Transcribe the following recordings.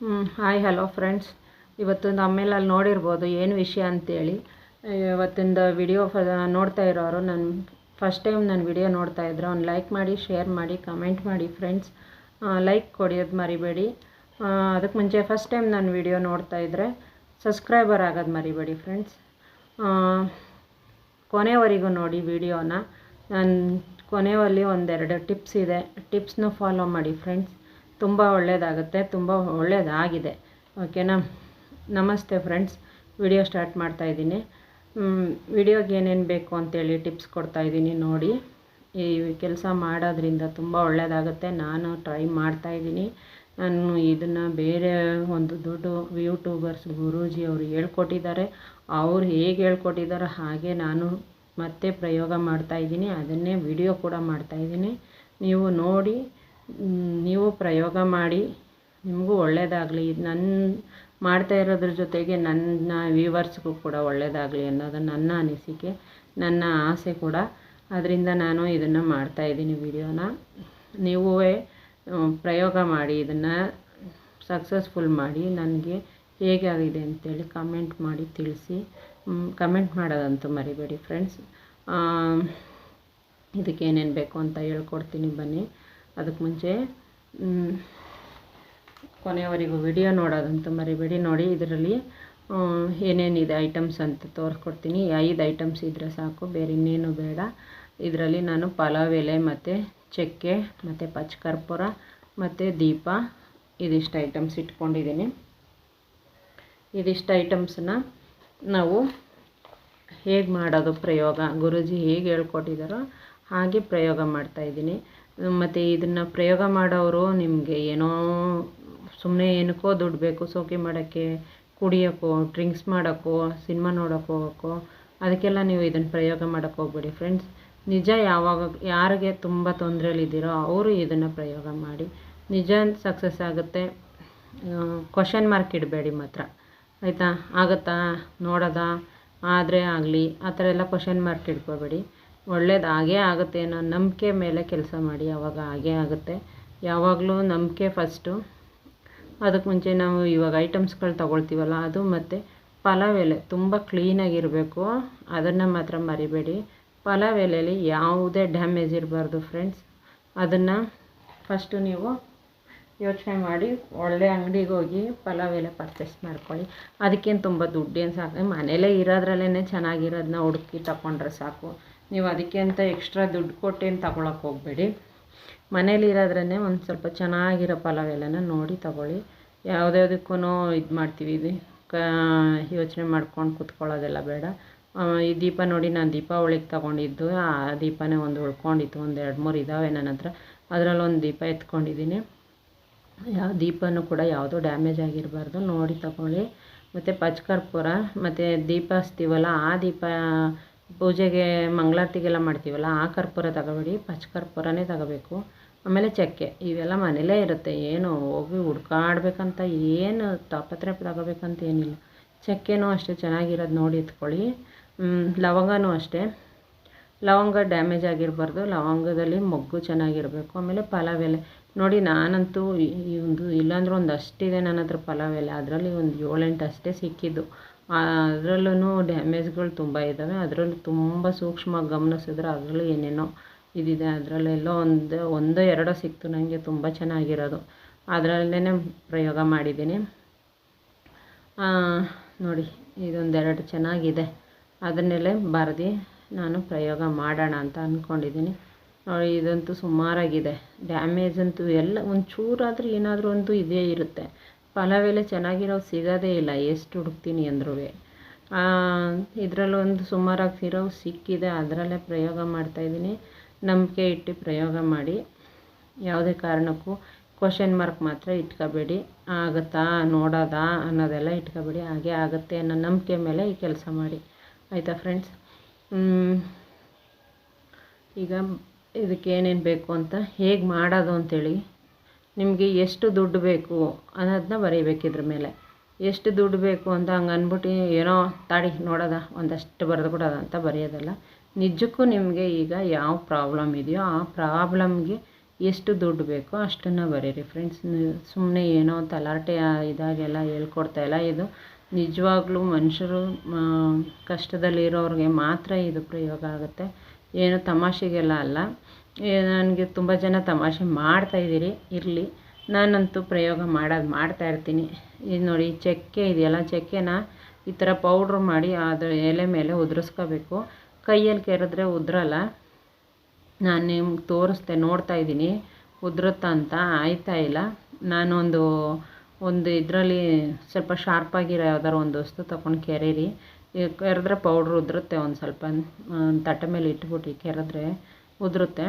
Hi, hello friends. ಇವತ್ತು ನಮ್ಮೇಲೆ ಅಲ್ಲಿ ನೋಡಿರ್ಬೋದು ಏನು ವಿಷಯ ಅಂತೇಳಿ. ಇವತ್ತಿಂದ ವಿಡಿಯೋ ಫ ನೋಡ್ತಾ ಇರೋರು ನನ್ನ ಫಸ್ಟ್ ಟೈಮ್ ನನ್ನ ವಿಡಿಯೋ ನೋಡ್ತಾ ಇದ್ರೆ ಒಂದು ಲೈಕ್ ಮಾಡಿ ಶೇರ್ ಮಾಡಿ ಕಮೆಂಟ್ ಮಾಡಿ ಫ್ರೆಂಡ್ಸ್ ಲೈಕ್ ಕೊಡೋದು ಮರಿಬೇಡಿ. ಅದಕ್ಕೆ ಮುಂಚೆ ಫಸ್ಟ್ ಟೈಮ್ ನಾನು ವಿಡಿಯೋ ನೋಡ್ತಾ ಇದ್ದರೆ ಸಬ್ಸ್ಕ್ರೈಬರ್ ಆಗೋದು ಮರಿಬೇಡಿ ಫ್ರೆಂಡ್ಸ್ ಕೊನೆವರೆಗೂ ನೋಡಿ ವಿಡಿಯೋನ ನಾನು ಕೊನೆಯಲ್ಲಿ ಒಂದೆರಡು ಟಿಪ್ಸ್ ಇದೆ. ಟಿಪ್ಸ್ನೂ ಫಾಲೋ ಮಾಡಿ ಫ್ರೆಂಡ್ಸ್ ತುಂಬ ಒಳ್ಳೆಯದಾಗುತ್ತೆ ತುಂಬ ಒಳ್ಳೆಯದಾಗಿದೆ ಓಕೆನಾ ನಮಸ್ತೆ ಫ್ರೆಂಡ್ಸ್ ವಿಡಿಯೋ ಸ್ಟಾರ್ಟ್ ಮಾಡ್ತಾಯಿದ್ದೀನಿ ವಿಡಿಯೋಗೆ ಏನೇನು ಬೇಕು ಅಂತೇಳಿ ಟಿಪ್ಸ್ ಕೊಡ್ತಾಯಿದ್ದೀನಿ ನೋಡಿ. ಈ ಕೆಲಸ ಮಾಡೋದ್ರಿಂದ ತುಂಬ ಒಳ್ಳೆಯದಾಗುತ್ತೆ ನಾನು ಟ್ರೈ ಮಾಡ್ತಾಯಿದ್ದೀನಿ ನಾನು ಇದನ್ನು ಬೇರೆ ಒಂದು ದೊಡ್ಡ ಯೂಟ್ಯೂಬರ್ಸ್ ಗುರೂಜಿ ಅವರು ಹೇಳ್ಕೊಟ್ಟಿದ್ದಾರೆ. ಅವ್ರು ಹೇಗೆ ಹೇಳ್ಕೊಟ್ಟಿದ್ದಾರೋ ಹಾಗೆ ನಾನು ಮತ್ತೆ ಪ್ರಯೋಗ ಮಾಡ್ತಾಯಿದ್ದೀನಿ ಅದನ್ನೇ ವಿಡಿಯೋ ಕೂಡ ಮಾಡ್ತಾಯಿದ್ದೀನಿ ನೀವು ನೋಡಿ ನೀವು ಪ್ರಯೋಗ ಮಾಡಿ. ನಿಮಗೂ ಒಳ್ಳೆಯದಾಗಲಿ ನನ್ನ ಮಾಡ್ತಾ ಇರೋದ್ರ ಜೊತೆಗೆ ನನ್ನ ವ್ಯೂವರ್ಸ್ಗೂ ಕೂಡ ಒಳ್ಳೆಯದಾಗಲಿ ಅನ್ನೋದು ನನ್ನ ಅನಿಸಿಕೆ, ನನ್ನ ಆಸೆ ಕೂಡ. ಅದರಿಂದ ನಾನು ಇದನ್ನು ಮಾಡ್ತಾಯಿದ್ದೀನಿ ವಿಡಿಯೋನ. ನೀವೂ ಪ್ರಯೋಗ ಮಾಡಿ, ಇದನ್ನು ಸಕ್ಸಸ್ಫುಲ್ ಮಾಡಿ, ನನಗೆ ಹೇಗೆ ಆಗಿದೆ ಅಂತೇಳಿ ಕಮೆಂಟ್ ಮಾಡಿ ತಿಳಿಸಿ. ಕಮೆಂಟ್ ಮಾಡೋದಂತೂ ಮರಿಬೇಡಿ ಫ್ರೆಂಡ್ಸ್. ಇದಕ್ಕೇನೇನು ಬೇಕು ಅಂತ ಹೇಳ್ಕೊಡ್ತೀನಿ ಬನ್ನಿ. ಅದಕ್ಕೆ ಮುಂಚೆ ಕೊನೆಯವರೆಗೂ ವಿಡಿಯೋ ನೋಡೋದಂತೂ ಮರಿಬೇಡಿ. ನೋಡಿ, ಇದರಲ್ಲಿ ಏನೇನಿದೆ ಐಟಮ್ಸ್ ಅಂತ ತೋರಿಸ್ಕೊಡ್ತೀನಿ ಐದು ಐಟಮ್ಸ್ ಇದ್ದರೆ ಸಾಕು, ಬೇರೆ ಇನ್ನೇನು ಬೇಡ. ಇದರಲ್ಲಿ ನಾನು ಪಲಾವ್ ಎಲೆ ಮತ್ತು ಚಕ್ಕೆ, ಮತ್ತು ಪಚ್ಚಕರ್ಪೂರ ಮತ್ತು ದೀಪ, ಇದಿಷ್ಟು ಐಟಮ್ಸ್ ಇಟ್ಕೊಂಡಿದ್ದೀನಿ. ಇದಿಷ್ಟು ಐಟಮ್ಸನ್ನ ನಾವು ಹೇಗೆ ಮಾಡೋದು ಪ್ರಯೋಗ? ಗುರೂಜಿ ಹೇಗೆ ಹೇಳ್ಕೊಟ್ಟಿದ್ದಾರೋ ಹಾಗೆ ಪ್ರಯೋಗ ಮಾಡ್ತಾಯಿದ್ದೀನಿ ಮತ್ತು ಇದನ್ನು ಪ್ರಯೋಗ ಮಾಡೋರು ನಿಮಗೆ ಏನೋ ಸುಮ್ಮನೆ ಏನಕ್ಕೋ ದುಡ್ಡು ಬೇಕು ಸೋಕಿ ಮಾಡೋಕ್ಕೆ, ಕುಡಿಯೋಕ್ಕೋ ಡ್ರಿಂಕ್ಸ್ ಮಾಡೋಕ್ಕೋ, ಸಿನಿಮಾ ನೋಡೋಕ್ಕೆ ಹೋಗೋಕ್ಕೋ, ಅದಕ್ಕೆಲ್ಲ ನೀವು ಇದನ್ನು ಪ್ರಯೋಗ ಮಾಡೋಕ್ಕೆ ಹೋಗ್ಬೇಡಿ. ಫ್ರೆಂಡ್ಸ್ ನಿಜ ಯಾವಾಗ, ಯಾರಿಗೆ ತುಂಬ ತೊಂದರೆಯಲ್ಲಿದ್ದೀರೋ ಅವರು ಇದನ್ನು ಪ್ರಯೋಗ ಮಾಡಿ. ನಿಜ ಸಕ್ಸಸ್ ಆಗುತ್ತೆ. ಕ್ವಶನ್ ಮಾರ್ಕ್ ಇಡಬೇಡಿ ಮಾತ್ರ. ಆಯಿತಾ? ಆಗುತ್ತಾ? ನೋಡೋದಾ? ಆದರೆ ಆಗಲಿ, ಆ ಥರ ಎಲ್ಲ ಕ್ವಶನ್ ಮಾರ್ಕ್ ಇಟ್ಕೋಬೇಡಿ. ಒಳ್ಳೇದು ಆಗೇ ಆಗುತ್ತೆ ಅನ್ನೋ ನಂಬಿಕೆ ಮೇಲೆ ಕೆಲಸ ಮಾಡಿ ಆವಾಗ ಆಗೇ ಆಗುತ್ತೆ. ಯಾವಾಗಲೂ ನಂಬಿಕೆ ಫಸ್ಟು ಅದಕ್ಕೆ ಮುಂಚೆ ನಾವು ಇವಾಗ ಐಟಮ್ಸ್ಗಳು ತೊಗೊಳ್ತೀವಲ್ಲ, ಅದು ಮತ್ತು ಪಲಾವ್ ಎಲೆ ತುಂಬ ಕ್ಲೀನಾಗಿರಬೇಕು ಅದನ್ನು ಮಾತ್ರ ಮರಿಬೇಡಿ. ಪಲಾವ್ ಎಲೆಯಲ್ಲಿ ಯಾವುದೇ ಡ್ಯಾಮೇಜ್ ಇರಬಾರ್ದು ಫ್ರೆಂಡ್ಸ್ ಅದನ್ನು ಫಸ್ಟು ನೀವು ಯೋಚನೆ ಮಾಡಿ, ಒಳ್ಳೆ ಅಂಗಡಿಗೆ ಹೋಗಿ ಪಲಾವ್ ಎಲೆ ಪರ್ಚೇಸ್ ಮಾಡ್ಕೊಳ್ಳಿ. ಅದಕ್ಕೇನು ತುಂಬ ದುಡ್ಡೇನು ಸಾಕು, ಮನೇಲೇ ಇರೋದ್ರಲ್ಲೇ ಚೆನ್ನಾಗಿರೋದನ್ನ ಹುಡುಕಿ ತಗೊಂಡ್ರೆ ಸಾಕು. ನೀವು ಅದಕ್ಕೆ ಅಂತ ಎಕ್ಸ್ಟ್ರಾ ದುಡ್ಡು ಕೊಟ್ಟೇನು ತಗೊಳಕ್ಕೆ ಹೋಗಬೇಡಿ. ಇರೋದ್ರನ್ನೇ ಒಂದು ಸ್ವಲ್ಪ ಚೆನ್ನಾಗಿರೋ ಪಲಾವ್ ನೋಡಿ ತಗೊಳ್ಳಿ. ಯಾವುದ್ಯಾವುದಕ್ಕೂ ಇದು ಮಾಡ್ತೀವಿ. ಇದು ಕ, ಯೋಚನೆ ಮಾಡ್ಕೊಂಡು ಕುತ್ಕೊಳ್ಳೋದೆಲ್ಲ ಬೇಡ. ಈ ದೀಪ ನೋಡಿ ನಾನು ದೀಪಾವಳಿಗೆ ತೊಗೊಂಡಿದ್ದು, ಆ ದೀಪನೇ ಒಂದು ಉಳ್ಕೊಂಡಿತ್ತು. ಒಂದು ಎರಡು ಮೂರು ಇದ್ದಾವೆ ನನ್ನ ಹತ್ರ. ಅದರಲ್ಲಿ ಒಂದು ದೀಪ ಎತ್ಕೊಂಡಿದ್ದೀನಿ. ಯಾವ ದೀಪನೂ ಕೂಡ ಯಾವುದೂ ಡ್ಯಾಮೇಜ್ ಆಗಿರಬಾರ್ದು. ನೋಡಿ ತಗೊಳ್ಳಿ. ಮತ್ತು ಪಚ್ಕರ್ಪುರ ಮತ್ತು ದೀಪ ಹಚ್ತೀವಲ್ಲ ಆ ದೀಪ ಪೂಜೆಗೆ ಮಂಗಳಾರ್ತಿಗೆಲ್ಲ ಮಾಡ್ತೀವಲ್ಲ, ಆ ಕರ್ಪೂರ ತಗೋಬೇಡಿ, ಪಚ್ಕರ್ಪೂರನೇ ತಗೋಬೇಕು. ಆಮೇಲೆ ಚಕ್ಕೆ, ಇವೆಲ್ಲ ಮನೇಲೇ ಇರುತ್ತೆ. ಏನು ಹೋಗಿ ಹುಡ್ಕಾಡ್ಬೇಕಂತ ಏನು ತಾಪತ್ರೆ ತಗೋಬೇಕಂತ ಏನಿಲ್ಲ. ಚಕ್ಕೆನೂ ಅಷ್ಟೇ ಚೆನ್ನಾಗಿರೋದು ನೋಡಿ ಎತ್ಕೊಳ್ಳಿ. ಲವಂಗನೂ ಅಷ್ಟೇ. ಲವಂಗ ಡ್ಯಾಮೇಜ್ ಆಗಿರಬಾರ್ದು. ಲವಂಗದಲ್ಲಿ ಮೊಗ್ಗು ಚೆನ್ನಾಗಿರಬೇಕು. ಆಮೇಲೆ ಪಲಾವ್ ಎಲೆ. ನೋಡಿ, ನಾನಂತೂ ಈ ಒಂದು ಇಲ್ಲಾಂದ್ರೆ ಒಂದಷ್ಟಿದೆ ನನ್ನ ಹತ್ರ ಪಲಾವ್ ಎಲೆ. ಅದರಲ್ಲಿ ಒಂದು ಏಳೆಂಟು ಅಷ್ಟೇ ಸಿಕ್ಕಿದ್ದು. ಅದರಲ್ಲೂ ಡ್ಯಾಮೇಜ್ಗಳು ತುಂಬ ಇದ್ದಾವೆ ಅದರಲ್ಲೂ ತುಂಬ ಸೂಕ್ಷ್ಮವಾಗಿ ಗಮನಿಸಿದ್ರೆ ಅದರಲ್ಲೂ ಏನೇನೋ ಇದಿದೆ. ಅದರಲ್ಲೆಲ್ಲೋ ಒಂದು, ಒಂದೋ, ಎರಡೋ ಸಿಕ್ತು ನನಗೆ ತುಂಬ ಚೆನ್ನಾಗಿರೋದು. ಅದರಲ್ಲೇ ಪ್ರಯೋಗ ಮಾಡಿದ್ದೀನಿ. ನೋಡಿ, ಇದೊಂದೆರಡು ಚೆನ್ನಾಗಿದೆ. ಅದನ್ನೆಲ್ಲೇ ಬರೆದು ನಾನು ಪ್ರಯೋಗ ಮಾಡೋಣ ಅಂತ ಅಂದ್ಕೊಂಡಿದ್ದೀನಿ ನೋಡಿ, ಇದಂತೂ ಸುಮಾರಾಗಿದೆ. ಡ್ಯಾಮೇಜ್ ಅಂತೂ ಎಲ್ಲ, ಒಂಚೂರಾದರೂ ಚೂರಾದರೂ ಏನಾದರೂ ಅಂತೂ ಇದೇ ಇರುತ್ತೆ. ಪಲಾವ್ ಎಲೆ ಚೆನ್ನಾಗಿರೋ ಸಿಗೋದೇ ಇಲ್ಲ, ಎಷ್ಟು ಹುಡುಕ್ತೀನಿ ಅಂದ್ರೂ ಇದರಲ್ಲಿ ಒಂದು ಸುಮಾರಾಗಿ ಸಿರೋ ಸಿಕ್ಕಿದೆ, ಅದರಲ್ಲೇ ಪ್ರಯೋಗ ಮಾಡ್ತಾಯಿದ್ದೀನಿ ನಂಬಿಕೆ ಇಟ್ಟು ಪ್ರಯೋಗ ಮಾಡಿ. ಯಾವುದೇ ಕಾರಣಕ್ಕೂ ಕ್ವಶನ್ ಮಾರ್ಕ್ ಮಾತ್ರ ಇಟ್ಕೋಬೇಡಿ. ಆಗುತ್ತಾ, ನೋಡೋದಾ ಅನ್ನೋದೆಲ್ಲ ಇಟ್ಕೋಬೇಡಿ. ಹಾಗೆ ಆಗುತ್ತೆ ಅನ್ನೋ ನಂಬಿಕೆ ಮೇಲೆ ಈ ಕೆಲಸ ಮಾಡಿ. ಆಯಿತಾ ಫ್ರೆಂಡ್ಸ್ ಈಗ ಇದಕ್ಕೆ ಏನೇನು ಬೇಕು ಅಂತ ಹೇಗೆ ಮಾಡೋದು ಅಂಥೇಳಿ ನಿಮಗೆ ಎಷ್ಟು ದುಡ್ಡು ಬೇಕು ಅನ್ನೋದನ್ನ ಬರೀಬೇಕು ಇದ್ರ ಮೇಲೆ. ಎಷ್ಟು ದುಡ್ಡು ಬೇಕು ಅಂತ ಹಂಗೆ ಅಂದ್ಬಿಟ್ಟು ಏನೋ ತಾಡಿ ನೋಡೋದ, ಒಂದಷ್ಟು ಬರೆದು ಬಿಡೋದ ಅಂತ ಬರೆಯೋದಲ್ಲ. ನಿಜಕ್ಕೂ ನಿಮಗೆ ಈಗ ಯಾವ ಪ್ರಾಬ್ಲಮ್ ಇದೆಯೋ ಆ ಪ್ರಾಬ್ಲಮ್ಗೆ ಎಷ್ಟು ದುಡ್ಡು ಬೇಕೋ ಅಷ್ಟನ್ನು ಬರೀರಿ ಫ್ರೆಂಡ್ಸ್. ಸುಮ್ಮನೆ ಏನೋ ತಲಾಟೆ ಇದಾಗೆಲ್ಲ ಹೇಳ್ಕೊಡ್ತಾಯಿಲ್ಲ ಇದು ನಿಜವಾಗ್ಲೂ ಮನುಷ್ಯರು ಕಷ್ಟದಲ್ಲಿರೋರಿಗೆ ಮಾತ್ರ ಇದು ಪ್ರಯೋಗ ಆಗುತ್ತೆ. ಏನು ತಮಾಷೆಗೆಲ್ಲ ಅಲ್ಲ. ನನಗೆ ತುಂಬ ಜನ ತಮಾಷೆ ಮಾಡ್ತಾಯಿದ್ದೀರಿ ಇರಲಿ. ನಾನಂತೂ ಪ್ರಯೋಗ ಮಾಡೋದು ಮಾಡ್ತಾಯಿರ್ತೀನಿ ಇದು ನೋಡಿ, ಚಕ್ಕೆ ಇದೆಯಲ್ಲ, ಚಕ್ಕೆನ ಈ ಥರ ಪೌಡ್ರ್ ಮಾಡಿ ಅದರ ಎಲೆ ಮೇಲೆ ಉದುರಿಸ್ಕೋಬೇಕು. ಕೈಯಲ್ಲಿ ಕೆರೆದ್ರೆ ಉದ್ರಲ್ಲ. ನಾನು ನಿಮ್ಗೆ ತೋರಿಸ್ದೆ ನೋಡ್ತಾ ಇದ್ದೀನಿ. ಉದುರುತ್ತಾ ಅಂತ ಆಯ್ತಾ ಇಲ್ಲ. ನಾನೊಂದು, ಒಂದು ಇದರಲ್ಲಿ ಸ್ವಲ್ಪ ಶಾರ್ಪಾಗಿರೋ ಯಾವ್ದಾರು ಒಂದು ವಸ್ತು ತೊಗೊಂಡು ಕೆರೀರಿ. ಕೆರೆದ್ರೆ ಪೌಡ್ರ್ ಉದುರುತ್ತೆ ಒಂದು ಸ್ವಲ್ಪ. ತಟ್ಟೆ ಮೇಲೆ ಇಟ್ಬಿಟ್ಟು ಕೆರೆದ್ರೆ ಉದುರುತ್ತೆ.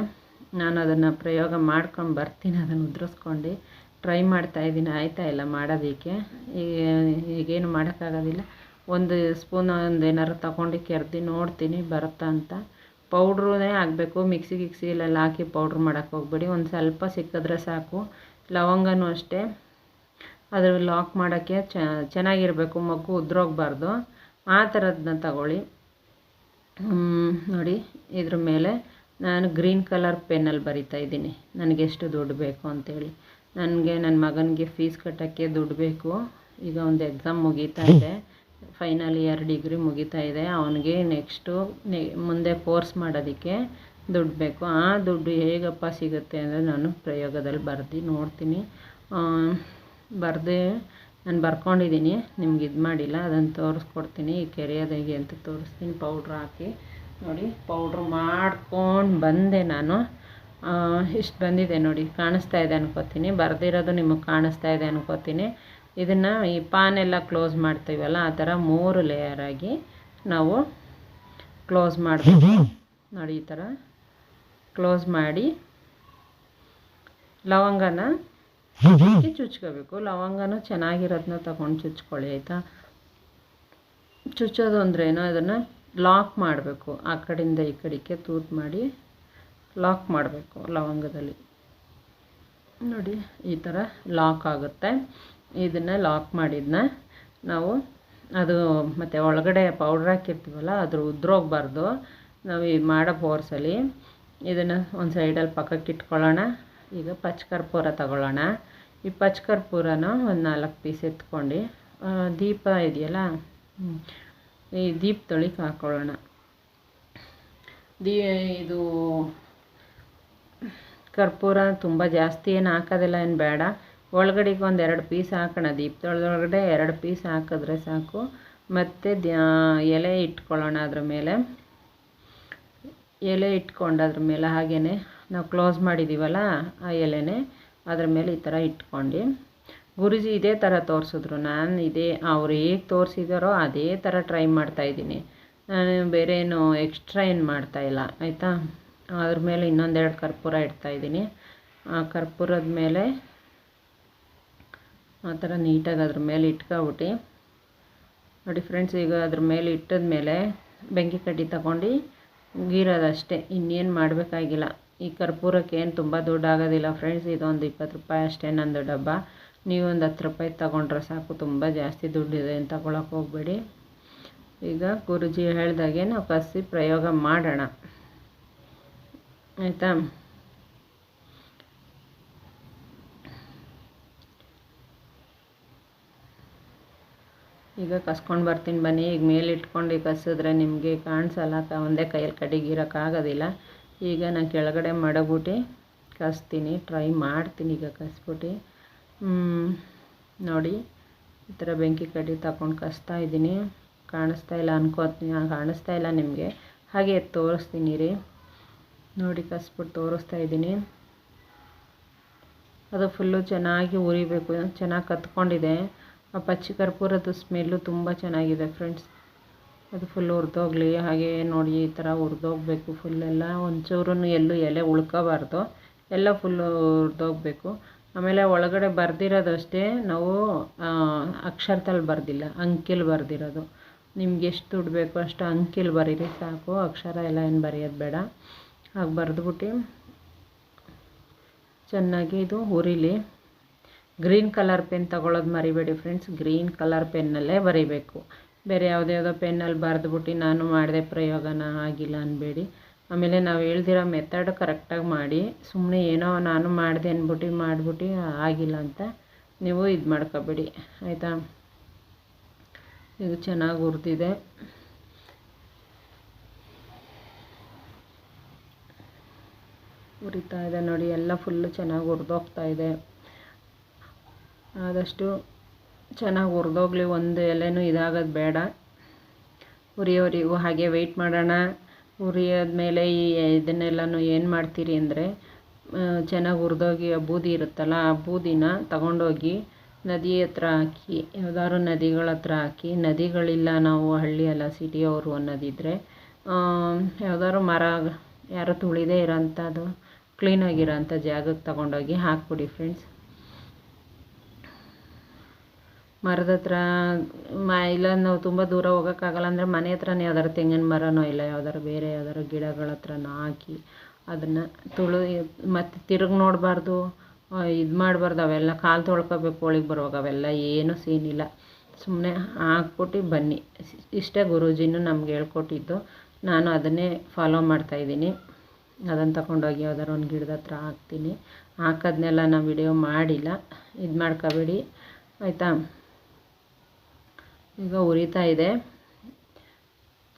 ನಾನು ಅದನ್ನು ಪ್ರಯೋಗ ಮಾಡ್ಕೊಂಡು ಬರ್ತೀನಿ, ಅದನ್ನು ಉದುರಿಸ್ಕೊಂಡು. ಟ್ರೈ ಮಾಡ್ತಾ ಇದ್ದೀನಿ, ಆಯ್ತಾ ಇಲ್ಲ ಮಾಡೋದಕ್ಕೆ ಈಗ ಈಗೇನು ಮಾಡೋಕ್ಕಾಗೋದಿಲ್ಲ. ಒಂದು ಸ್ಪೂನ್ ಒಂದು ಏನಾರು ತಗೊಂಡು ಕೆರೆದು ನೋಡ್ತೀನಿ, ಬರುತ್ತಾ ಅಂತ. ಪೌಡ್ರೇ ಆಗಬೇಕು ಮಿಕ್ಸಿ ಗಿಕ್ಸಿಲೆಲ್ಲ ಹಾಕಿ ಪೌಡ್ರ್ ಮಾಡೋಕ್ಕೆ ಹೋಗ್ಬೇಡಿ. ಒಂದು ಸ್ವಲ್ಪ ಸಿಕ್ಕಿದ್ರೆ ಸಾಕು. ಲವಂಗನೂ ಅಷ್ಟೇ. ಅದ್ರ ಲಾಕ್ ಮಾಡೋಕ್ಕೆ ಚೆನ್ನಾಗಿರಬೇಕು ಮಗು ಉದ್ರೋಗ್ಬಾರ್ದು. ಆ ಥರದನ್ನ ತಗೊಳ್ಳಿ. ನೋಡಿ, ಇದ್ರ ಮೇಲೆ ನಾನು ಗ್ರೀನ್ ಕಲರ್ ಪೆನ್ನಲ್ಲಿ ಬರಿತಾ ಇದ್ದೀನಿ. ನನಗೆ ಎಷ್ಟು ದುಡ್ಡು ಬೇಕು ಅಂತೇಳಿ. ನನಗೆ ನನ್ನ ಮಗನಿಗೆ ಫೀಸ್ ಕಟ್ಟೋಕ್ಕೆ ದುಡ್ಡು ಬೇಕು. ಈಗ ಒಂದು ಎಕ್ಸಾಮ್ ಮುಗೀತಾ ಇದೆ. ಫೈನಲ್ ಇಯರ್ ಡಿಗ್ರಿ ಮುಗೀತಾ ಇದೆ. ಅವನಿಗೆ ನೆಕ್ಸ್ಟು ನೆ ಮುಂದೆ ಕೋರ್ಸ್ ಮಾಡೋದಕ್ಕೆ ದುಡ್ಡು ಬೇಕು. ಆ ದುಡ್ಡು ಹೇಗಪ್ಪ ಸಿಗುತ್ತೆ ಅಂದರೆ ನಾನು ಪ್ರಯೋಗದಲ್ಲಿ ಬರ್ದು ನೋಡ್ತೀನಿ. ಬರೆದು ನಾನು ಬರ್ಕೊಂಡಿದ್ದೀನಿ. ನಿಮ್ಗೆ ಇದು ಮಾಡಿಲ್ಲ. ಅದನ್ನು ತೋರಿಸ್ಕೊಡ್ತೀನಿ. ಕೆರೆಯೋದು ಹೇಗೆ ಅಂತ ತೋರಿಸ್ತೀನಿ. ಪೌಡ್ರ್ ಹಾಕಿ. ನೋಡಿ ಪೌಡ್ರ್ ಮಾಡ್ಕೊಂಡು ಬಂದೆ ನಾನು. ಇಷ್ಟು ಬಂದಿದೆ ನೋಡಿ, ಕಾಣಿಸ್ತಾ ಇದೆ ಅನ್ಕೋತೀನಿ. ಬರೆದಿರೋದು ನಿಮಗೆ ಕಾಣಿಸ್ತಾ ಇದೆ ಅನ್ಕೋತೀನಿ. ಇದನ್ನು ಈ ಪಾನೆಲ್ಲ ಕ್ಲೋಸ್ ಮಾಡ್ತೀವಲ್ಲ, ಆ ಥರ ಮೂರು ಲೇಯರಾಗಿ ನಾವು ಕ್ಲೋಸ್ ಮಾಡಬೇಕು. ನೋಡಿ, ಈ ಥರ ಕ್ಲೋಸ್ ಮಾಡಿ ಲವಂಗನ ಚುಚ್ಕೋಬೇಕು. ಲವಂಗನೂ ಚೆನ್ನಾಗಿರೋದನ್ನ ತಗೊಂಡು ಚುಚ್ಕೊಳ್ಳಿ, ಆಯಿತಾ? ಚುಚ್ಚೋದು ಅಂದ್ರೇನು? ಅದನ್ನು ಲಾಕ್ ಮಾಡಬೇಕು. ಆ ಕಡೆಯಿಂದ ಈ ಕಡೆಗೆ ತೂತು ಮಾಡಿ ಲಾಕ್ ಮಾಡಬೇಕು ಲವಂಗದಲ್ಲಿ. ನೋಡಿ, ಈ ಥರ ಲಾಕ್ ಆಗುತ್ತೆ. ಇದನ್ನು ಲಾಕ್ ಮಾಡಿದ್ನ. ನಾವು ಅದು ಮತ್ತು ಒಳಗಡೆ ಪೌಡ್ರ್ ಹಾಕಿರ್ತೀವಲ್ಲ, ಅದ್ರ ಉದ್ರೋಗಬಾರ್ದು. ನಾವು ಈ ಮಾಡೋ ಪೋರ್ಸಲ್ಲಿ ಇದನ್ನು ಒಂದು ಸೈಡಲ್ಲಿ ಪಕ್ಕಕ್ಕೆ ಇಟ್ಕೊಳ್ಳೋಣ. ಈಗ ಪಚ್ಕರ್ಪೂರ ತಗೊಳ್ಳೋಣ. ಈ ಪಚ್ಕರ್ಪೂರನ ಒಂದು ನಾಲ್ಕು ಪೀಸ್ ಎತ್ಕೊಂಡು ದೀಪ ಇದೆಯಲ್ಲ ಈ ದೀಪ ತೊಳಿಕೆ ಹಾಕ್ಕೊಳ್ಳೋಣ ದೀ ಇದು ಕರ್ಪೂರ ತುಂಬ ಜಾಸ್ತಿ ಏನು ಹಾಕೋದಿಲ್ಲ ಏನು ಬೇಡ. ಒಳಗಡೆಗೆ ಒಂದು ಎರಡು ಪೀಸ್ ಹಾಕೋಣ. ದೀಪದೊಳಗಡೆ ಎರಡು ಪೀಸ್ ಹಾಕಿದ್ರೆ ಸಾಕು. ಮತ್ತು ಎಲೆ ಇಟ್ಕೊಳ್ಳೋಣ ಅದ್ರ ಮೇಲೆ. ಎಲೆ ಇಟ್ಕೊಂಡು ಅದ್ರ ಮೇಲೆ ಹಾಗೇ ನಾವು ಕ್ಲೋಸ್ ಮಾಡಿದ್ದೀವಲ್ಲ ಆ ಎಲೆನೇ ಅದ್ರ ಮೇಲೆ ಈ ಥರ ಇಟ್ಕೊಂಡು. ಗುರುಜಿ ಇದೇ ಥರ ತೋರಿಸಿದ್ರು. ನಾನು ಇದೇ, ಅವ್ರು ಹೇಗೆ ತೋರಿಸಿದಾರೋ ಅದೇ ಥರ ಟ್ರೈ ಮಾಡ್ತಾಯಿದ್ದೀನಿ ನಾನು ಬೇರೆ ಏನು ಎಕ್ಸ್ಟ್ರಾ ಏನು ಮಾಡ್ತಾಯಿಲ್ಲ ಆಯಿತಾ? ಅದ್ರ ಮೇಲೆ ಇನ್ನೊಂದೆರಡು ಕರ್ಪೂರ ಇಡ್ತಾಯಿದ್ದೀನಿ ಆ ಕರ್ಪೂರದ ಮೇಲೆ ಆ ಥರ ನೀಟಾಗಿ ಅದ್ರ ಮೇಲೆ ಇಟ್ಕೊಬಿಟ್ಟು, ನೋಡಿ ಫ್ರೆಂಡ್ಸ್ ಈಗ ಅದ್ರ ಮೇಲೆ ಇಟ್ಟದ ಮೇಲೆ ಬೆಂಕಿ ಕಡ್ಡಿ ತಗೊಂಡು ಗೀರೋದಷ್ಟೇ ಇನ್ನೇನು ಮಾಡಬೇಕಾಗಿಲ್ಲ. ಈ ಕರ್ಪೂರಕ್ಕೆ ಏನು ತುಂಬ ದುಡ್ಡು ಆಗೋದಿಲ್ಲ ಫ್ರೆಂಡ್ಸ್ ಇದೊಂದು ಇಪ್ಪತ್ತು ರೂಪಾಯಿ ಅಷ್ಟೇ ನಂದು ಡಬ್ಬ. ನೀವು ಒಂದು ಹತ್ತು ರೂಪಾಯಿ ತಗೊಂಡ್ರೆ ಸಾಕು, ತುಂಬ ಜಾಸ್ತಿ ದುಡ್ಡಿದೆ ತಗೊಳಕ್ಕೆ ಹೋಗಬೇಡಿ. ಈಗ ಗುರುಜಿ ಹೇಳ್ದಾಗೆ ನಾವು ಕಸಿ ಪ್ರಯೋಗ ಮಾಡೋಣ. ಆಯಿತಾ? ಈಗ ಕಸ್ಕೊಂಡು ಬರ್ತೀನಿ ಬನ್ನಿ. ಈಗ ಮೇಲೆ ಇಟ್ಕೊಂಡು ಕಸಿದ್ರೆ ನಿಮಗೆ ಕಾಣಿಸಲ್ಲ ಒಂದೇ ಕೈಯಲ್ಲಿ ಕಡಿಗಿರೋಕ್ಕಾಗೋದಿಲ್ಲ ಈಗ ನಾನು ಕೆಳಗಡೆ ಮಡಗ್ಬಿಟ್ಟು ಕಸ್ತೀನಿ, ಟ್ರೈ ಮಾಡ್ತೀನಿ ಈಗ ಕಸ್ಬಿಟ್ಟು. ನೋಡಿ, ಈ ಥರ ಬೆಂಕಿ ಕಡ್ಡಿ ತಗೊಂಡು ಕಸ್ತಾ ಇದ್ದೀನಿ. ಕಾಣಿಸ್ತಾ ಇಲ್ಲ ಅನ್ಕೋತೀನಿ. ಕಾಣಿಸ್ತಾ ಇಲ್ಲ ನಿಮಗೆ. ಹಾಗೆ ತೋರಿಸ್ತೀನಿ ರೀ. ನೋಡಿ, ಕಸ್ಬಿಟ್ಟು ತೋರಿಸ್ತಾ ಇದ್ದೀನಿ. ಅದು ಫುಲ್ಲು ಚೆನ್ನಾಗಿ ಉರಿಬೇಕು. ಚೆನ್ನಾಗಿ ಕತ್ಕೊಂಡಿದೆ. ಆ ಪಚ್ಚಿ ಕರ್ಪೂರದ್ದು ಸ್ಮೆಲ್ಲು ತುಂಬ ಚೆನ್ನಾಗಿದೆ ಫ್ರೆಂಡ್ಸ್. ಅದು ಫುಲ್ ಹುರಿದೋಗ್ಲಿ ಹಾಗೆ ನೋಡಿ, ಈ ಥರ ಹುರಿದೋಗ್ಬೇಕು ಫುಲ್ಲೆಲ್ಲ ಒಂಚೂರು ಎಲ್ಲೂ ಎಲೆ ಉಳ್ಕೋಬಾರ್ದು. ಎಲ್ಲ ಫುಲ್ಲು ಹುರಿದೋಗ್ಬೇಕು ಆಮೇಲೆ ಒಳಗಡೆ ಬರೆದಿರೋದಷ್ಟೇ ನಾವು ಅಕ್ಷರದಲ್ಲಿ ಬರೆದಿಲ್ಲ, ಅಂಕಿಲ್ ಬರೆದಿರೋದು. ನಿಮ್ಗೆ ಎಷ್ಟು ದುಡ್ಡು ಬೇಕೋ ಅಷ್ಟು ಅಂಕಿಲಿ ಬರೀರಿ, ಸಾಕು, ಅಕ್ಷರ ಎಲ್ಲ ಏನು ಬರೆಯೋದು ಬೇಡ. ಹಾಗೆ ಬರೆದ್ಬಿಟ್ಟು ಚೆನ್ನಾಗಿ ಇದು ಹುರಿಲಿ. ಗ್ರೀನ್ ಕಲರ್ ಪೆನ್ ತಗೊಳ್ಳೋದು ಮರಿಬೇಡಿ ಫ್ರೆಂಡ್ಸ್, ಗ್ರೀನ್ ಕಲರ್ ಪೆನ್ನಲ್ಲೇ ಬರೀಬೇಕು. ಬೇರೆ ಯಾವುದ್ಯಾವುದೋ ಪೆನ್ನಲ್ಲಿ ಬರೆದ್ಬಿಟ್ಟು ನಾನು ಮಾಡಿದೆ ಪ್ರಯೋಗನ, ಆಗಿಲ್ಲ ಅನ್ಬೇಡಿ. ಆಮೇಲೆ ನಾವು ಹೇಳ್ದಿರೋ ಮೆಥಡ್ ಕರೆಕ್ಟಾಗಿ ಮಾಡಿ ಸುಮ್ಮನೆ ಏನೋ ನಾನು ಮಾಡಿದೆ ಅಂದ್ಬಿಟ್ಟು ಮಾಡಿಬಿಟ್ಟು ಆಗಿಲ್ಲ ಅಂತ ನೀವು ಇದು ಮಾಡ್ಕೋಬೇಡಿ. ಆಯಿತಾ? ಇದು ಚೆನ್ನಾಗಿ ಹುರಿದಿದೆ. ಉರಿತಾ ಇದೆ ನೋಡಿ, ಎಲ್ಲ ಫುಲ್ಲು ಚೆನ್ನಾಗಿ ಹುರಿದೋಗ್ತಾ ಇದೆ. ಆದಷ್ಟು ಚೆನ್ನಾಗಿ ಹುರಿದೋಗ್ಲಿ, ಒಂದು ಎಲೆನೂ ಇದಾಗೋದು ಬೇಡ. ಉರಿಯೋರಿಗೂ ಹಾಗೆ ವೆಯ್ಟ್ ಮಾಡೋಣ. ಉರಿಯಾದ್ಮೇಲೆ ಈ ಇದನ್ನೆಲ್ಲನೂ ಏನು ಮಾಡ್ತೀರಿ ಅಂದರೆ ಚೆನ್ನಾಗಿ ಹುರಿದೋಗಿ ಆ ಬೂದಿ ಇರುತ್ತಲ್ಲ, ಆ ಬೂದಿನ ತಗೊಂಡೋಗಿ ನದಿ ಹತ್ರ ಹಾಕಿ, ಯಾವ್ದಾದ್ರು ನದಿಗಳ ಹತ್ರ ಹಾಕಿ, ನದಿಗಳಿಲ್ಲ ನಾವು ಹಳ್ಳಿ ಅಲ್ಲ ಸಿಟಿಯವರು ಅನ್ನೋದಿದ್ದರೆ ಯಾವ್ದಾದ್ರು ಮರ ಯಾರು ತುಳಿದೇ ಇರೋಂಥದ್ದು ಕ್ಲೀನಾಗಿರೋಂಥ ಜಾಗಕ್ಕೆ ತಗೊಂಡೋಗಿ ಹಾಕಿಬಿಡಿ ಫ್ರೆಂಡ್ಸ್ ಮರದ ಹತ್ರ, ಮ, ಇಲ್ಲ ನಾವು ತುಂಬ ದೂರ ಹೋಗೋಕ್ಕಾಗಲ್ಲ ಅಂದರೆ ಮನೆ ಹತ್ರನೇ ಯಾವ್ದಾದ್ರು ತೆಂಗಿನ ಮರನೋ, ಇಲ್ಲ ಯಾವ್ದಾದ್ರು ಬೇರೆ ಯಾವ್ದಾದ್ರು ಗಿಡಗಳ ಹತ್ರನೋ ಹಾಕಿ ಅದನ್ನು ತುಳು, ಮತ್ತು ತಿರುಗಿ ನೋಡಬಾರ್ದು ಇದು ಮಾಡಬಾರ್ದು, ಅವೆಲ್ಲ ಕಾಲು ತೊಳ್ಕೊಬೇಕು ಒಳಗೆ ಬರುವಾಗ, ಅವೆಲ್ಲ ಏನೂ ಸೀನಿಲ್ಲ ಸುಮ್ಮನೆ ಹಾಕ್ಬಿಟ್ಟು ಬನ್ನಿ. ಇಷ್ಟೇ ಗುರೂಜಿನೂ ನಮ್ಗೆ ಹೇಳ್ಕೊಟ್ಟಿದ್ದು. ನಾನು ಅದನ್ನೇ ಫಾಲೋ ಮಾಡ್ತಾಯಿದ್ದೀನಿ ಅದನ್ನು ತಗೊಂಡೋಗಿ ಯಾವ್ದಾರು ಒಂದು ಗಿಡದ ಹತ್ರ ಹಾಕ್ತೀನಿ. ಹಾಕೋದನ್ನೆಲ್ಲ ನಾನು ವಿಡಿಯೋ ಮಾಡಿಲ್ಲ. ಇದು ಮಾಡ್ಕೋಬೇಡಿ. ಆಯಿತಾ? ಈಗ ಉರಿತಾ ಇದೆ.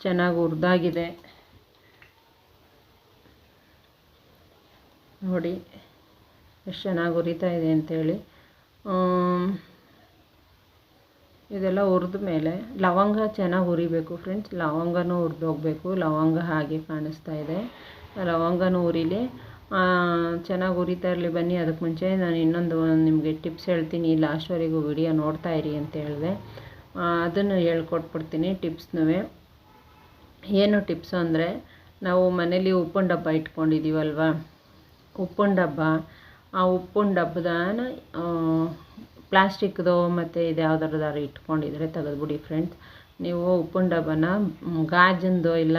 ಚೆನ್ನಾಗಿ ಉರಿದಾಗಿದೆ. ನೋಡಿ, ಎಷ್ಟು ಚೆನ್ನಾಗಿ ಉರಿತಾ ಇದೆ ಅಂಥೇಳಿ ಇದೆಲ್ಲ ಹುರಿದ ಮೇಲೆ ಲವಂಗ ಚೆನ್ನಾಗಿ ಉರಿಬೇಕು ಫ್ರೆಂಡ್ಸ್ ಲವಂಗನೂ ಹುರಿದೋಗ್ಬೇಕು ಲವಂಗ ಹಾಗೆ ಕಾಣಿಸ್ತಾ ಇದೆ. ಲವಂಗನೂ ಉರಿಲಿ. ಚೆನ್ನಾಗಿ ಉರಿತಾ ಇರಲಿ ಬನ್ನಿ. ಅದಕ್ಕೆ ಮುಂಚೆ ನಾನು ಇನ್ನೊಂದು ನಿಮಗೆ ಟಿಪ್ಸ್ ಹೇಳ್ತೀನಿ. ಲಾಸ್ಟ್ವರೆಗೂ ವಿಡಿಯೋ ನೋಡ್ತಾ ಇರಿ ಅಂತ ಹೇಳಿದೆ. ಅದನ್ನು ಹೇಳ್ಕೊಟ್ಬಿಡ್ತೀನಿ ಟಿಪ್ಸ್ನೂ ಏನು ಟಿಪ್ಸು ಅಂದರೆ, ನಾವು ಮನೇಲಿ ಉಪ್ಪಿನ ಡಬ್ಬ ಇಟ್ಕೊಂಡಿದ್ದೀವಲ್ವ? ಉಪ್ಪಿನ ಡಬ್ಬ, ಆ ಉಪ್ಪಿನ ಡಬ್ಬದಾನ ಪ್ಲಾಸ್ಟಿಕ್ದು ಮತ್ತು ಇದು ಯಾವ್ದಾರದಾರು ಇಟ್ಕೊಂಡಿದ್ರೆ ತೆಗೆದ್ಬಿಡಿ ಫ್ರೆಂಡ್ಸ್. ನೀವು ಉಪ್ಪಿನ ಡಬ್ಬನ, ಗಾಜಿಂದು ಇಲ್ಲ,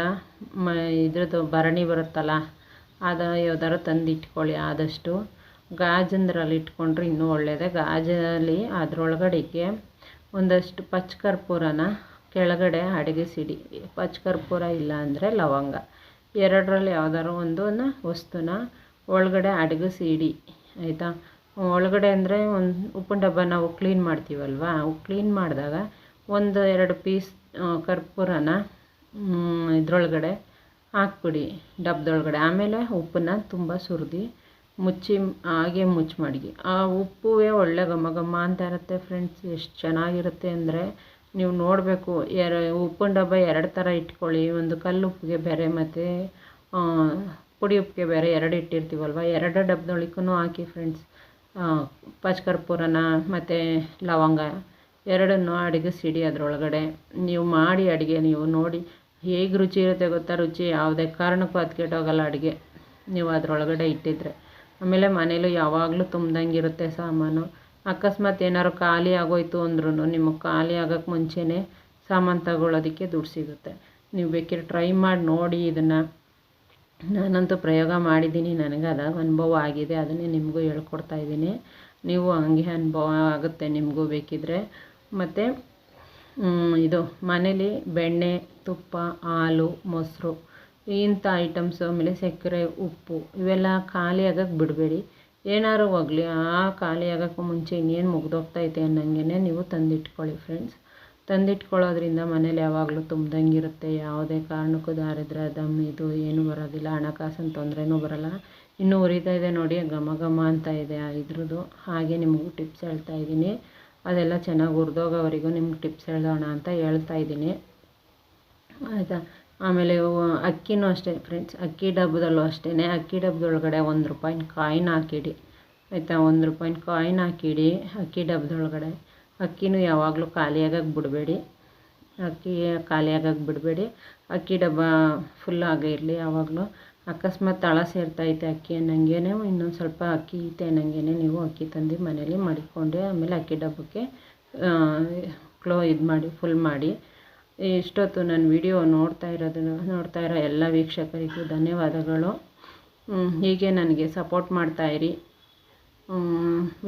ಮ, ಇದ್ರದ್ದು ಭರಣಿ ಬರುತ್ತಲ್ಲ, ಅದು ಯಾವ್ದಾರು ತಂದು ಇಟ್ಕೊಳ್ಳಿ ಆದಷ್ಟು. ಗಾಜಂದ್ರಲ್ಲಿ ಇಟ್ಕೊಂಡ್ರೆ ಇನ್ನೂ ಒಳ್ಳೆಯದೇ ಗಾಜಲ್ಲಿ ಅದರೊಳಗಡೆಗೆ ಒಂದಷ್ಟು ಪಚ್ಚ ಕರ್ಪೂರನ ಕೆಳಗಡೆ ಅಡಗಿಸಿಡಿ ಪಚ್ಚ ಕರ್ಪೂರ ಇಲ್ಲ ಅಂದರೆ ಲವಂಗ. ಎರಡರಲ್ಲಿ ಯಾವ್ದಾದ್ರು ಒಂದನ್ನು, ವಸ್ತುನ ಒಳಗಡೆ ಅಡುಗೆ ಸಿಡಿ. ಆಯಿತಾ? ಒಳಗಡೆ ಅಂದರೆ ಒಂದು ಉಪ್ಪಿನ ಡಬ್ಬ ನಾವು ಕ್ಲೀನ್ ಮಾಡ್ತೀವಲ್ವ? ಅವು ಕ್ಲೀನ್ ಮಾಡಿದಾಗ ಒಂದು ಎರಡು ಪೀಸ್ ಕರ್ಪೂರನ ಇದರೊಳಗಡೆ ಹಾಕ್ಬಿಡಿ ಡಬ್ಬದೊಳಗಡೆ ಆಮೇಲೆ ಉಪ್ಪನ್ನ ತುಂಬ ಸುರಿದು ಮುಚ್ಚಿ, ಹಾಗೆ ಮುಚ್ಚಿ ಮಡಗಿ. ಆ ಉಪ್ಪುವೇ ಒಳ್ಳೆ ಘಮ ಘಮ ಅಂತ ಇರುತ್ತೆ ಫ್ರೆಂಡ್ಸ್ ಎಷ್ಟು ಚೆನ್ನಾಗಿರುತ್ತೆ ಅಂದರೆ ನೀವು ನೋಡಬೇಕು, ಎರ, ಉಪ್ಪಿನ ಡಬ್ಬ ಎರಡು ಥರ ಇಟ್ಕೊಳ್ಳಿ. ಒಂದು ಕಲ್ಲು ಉಪ್ಪಿಗೆ ಬೇರೆ, ಮತ್ತು ಪುಡಿ ಉಪ್ಪಿಗೆ ಬೇರೆ ಎರಡು ಇಟ್ಟಿರ್ತೀವಲ್ವ? ಎರಡು ಡಬ್ಬದೊಳಕ್ಕೂ ಹಾಕಿ ಫ್ರೆಂಡ್ಸ್ ಪಚ್ಕರ್ಪೂರನ, ಮತ್ತು ಲವಂಗ ಎರಡನ್ನೂ ಸಿಡಿ ಅದರೊಳಗಡೆ. ನೀವು ಮಾಡಿ ಅಡುಗೆ, ನೀವು ನೋಡಿ ಹೇಗೆ ರುಚಿ ಇರುತ್ತೆ ಗೊತ್ತಾ? ರುಚಿ ಯಾವುದೇ ಕಾರಣಕ್ಕೂ ಅದು ಕೆಟ್ಟೋಗಲ್ಲ ಅಡುಗೆ. ನೀವು ಅದರೊಳಗಡೆ ಇಟ್ಟಿದ್ರೆ. ಆಮೇಲೆ ಮನೇಲೂ ಯಾವಾಗಲೂ ತುಂಬ್ದಂಗಿರುತ್ತೆ ಸಾಮಾನು. ಅಕಸ್ಮಾತ್ ಏನಾದ್ರು ಖಾಲಿ ಆಗೋಯ್ತು ಅಂದ್ರೂ ನಿಮಗೆ ಖಾಲಿ ಆಗೋಕ್ಕೆ ಮುಂಚೆನೇ ಸಾಮಾನು ತಗೊಳ್ಳೋದಕ್ಕೆ ದುಡ್ಡು ಸಿಗುತ್ತೆ. ನೀವು ಬೇಕಿದ್ರೆ ಟ್ರೈ ಮಾಡಿ, ನೋಡಿ ಇದನ್ನು. ನಾನಂತೂ ಪ್ರಯೋಗ ಮಾಡಿದ್ದೀನಿ, ನನಗೆ ಅದಾಗ ಅನುಭವ ಆಗಿದೆ, ಅದನ್ನೇ ನಿಮಗೂ ಹೇಳ್ಕೊಡ್ತಾ ಇದ್ದೀನಿ. ನೀವು ಹಂಗೆ ಅನುಭವ ಆಗುತ್ತೆ ನಿಮಗೂ ಬೇಕಿದ್ದರೆ ಮತ್ತು ಇದು ಮನೇಲಿ ಬೆಣ್ಣೆ, ತುಪ್ಪ, ಹಾಲು, ಮೊಸರು ಇಂಥ ಐಟಮ್ಸ್ ಆಮೇಲೆ ಸಕ್ಕರೆ, ಉಪ್ಪು ಇವೆಲ್ಲ ಖಾಲಿ ಆಗೋಕೆ ಬಿಡಬೇಡಿ. ಏನಾದ್ರು ಹೋಗಲಿ, ಆ ಖಾಲಿ ಆಗೋಕ್ಕೂ ಮುಂಚೆ ಇನ್ನೇನು ಮುಗ್ದೋಗ್ತೈತೆ ಅನ್ನಂಗೆ ನೀವು ತಂದಿಟ್ಕೊಳ್ಳಿ ಫ್ರೆಂಡ್ಸ್ ತಂದಿಟ್ಕೊಳ್ಳೋದ್ರಿಂದ ಮನೇಲಿ ಯಾವಾಗಲೂ ತುಂಬ್ದಂಗಿರುತ್ತೆ, ಯಾವುದೇ ಕಾರಣಕ್ಕೂ ದಾರಿದ್ರೆ ದಮ್ ಇದು ಏನೂ ಬರೋದಿಲ್ಲ, ಹಣಕಾಸಿನ ತೊಂದರೆನೂ ಬರೋಲ್ಲ. ಇನ್ನೂ ಉರಿತಾ ಇದೆ ನೋಡಿ, ಘಮ ಘಮ ಅಂತ ಇದೆ ಇದ್ರದ್ದು. ಹಾಗೆ ನಿಮಗೂ ಟಿಪ್ಸ್ ಹೇಳ್ತಾ ಇದ್ದೀನಿ. ಅದೆಲ್ಲ ಚೆನ್ನಾಗಿ ಹುರಿದೋಗೋವರೆಗೂ ನಿಮ್ಗೆ ಟಿಪ್ಸ್ ಹೇಳೋಣ ಅಂತ ಹೇಳ್ತಾ ಇದ್ದೀನಿ. ಆಯಿತಾ? ಆಮೇಲೆ ಅಕ್ಕಿನೂ ಅಷ್ಟೇ ಫ್ರೆಂಡ್ಸ್ ಅಕ್ಕಿ ಡಬ್ಬದಲ್ಲೂ ಅಷ್ಟೇ ಅಕ್ಕಿ ಡಬ್ಬದೊಳಗಡೆ ಒಂದು ರೂಪಾಯಿನ ಕಾಯಿನ್ ಹಾಕಿಡಿ. ಆಯಿತಾ? ಒಂದು ರೂಪಾಯಿನ ಕಾಯಿನ್ ಹಾಕಿಡಿ ಅಕ್ಕಿ ಡಬ್ಬದೊಳಗಡೆ. ಅಕ್ಕಿನೂ ಯಾವಾಗಲೂ ಖಾಲಿಯಾಗಕ್ಕೆ ಬಿಡಬೇಡಿ. ಅಕ್ಕಿ ಖಾಲಿಯಾಗಕ್ಕೆ ಬಿಡಬೇಡಿ. ಅಕ್ಕಿ ಡಬ್ಬ ಫುಲ್ ಇರಲಿ ಯಾವಾಗಲೂ. ಅಕಸ್ಮಾತ್ ತಳ ಸೇರ್ತೈತೆ ಅಕ್ಕಿ ಅನ್ನಂಗೆ ಇನ್ನೊಂದು ಸ್ವಲ್ಪ ಅಕ್ಕಿ ಐತೆ ಅನ್ನಂಗೆ ನೀವು ಅಕ್ಕಿ ತಂದು ಮನೇಲಿ ಮಡಿಕೊಂಡು. ಆಮೇಲೆ ಅಕ್ಕಿ ಡಬ್ಬಕ್ಕೆ ಕ್ಲೋ ಇದು ಮಾಡಿ ಫುಲ್ ಮಾಡಿ. ಇಷ್ಟೊತ್ತು ನನ್ನ ವಿಡಿಯೋ ನೋಡ್ತಾ ಇರೋದನ್ನು ನೋಡ್ತಾ ಇರೋ ಎಲ್ಲ ವೀಕ್ಷಕರಿಗೂ ಧನ್ಯವಾದಗಳು. ಹೀಗೆ ನನಗೆ ಸಪೋರ್ಟ್ ಮಾಡ್ತಾಯಿರಿ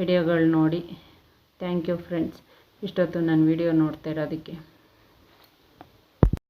ವಿಡಿಯೋಗಳು ನೋಡಿ. Thank you friends. ಇಷ್ಟೊತ್ತು ನನ್ನ ವಿಡಿಯೋ ನೋಡ್ತಾ ಇರೋದಕ್ಕೆ.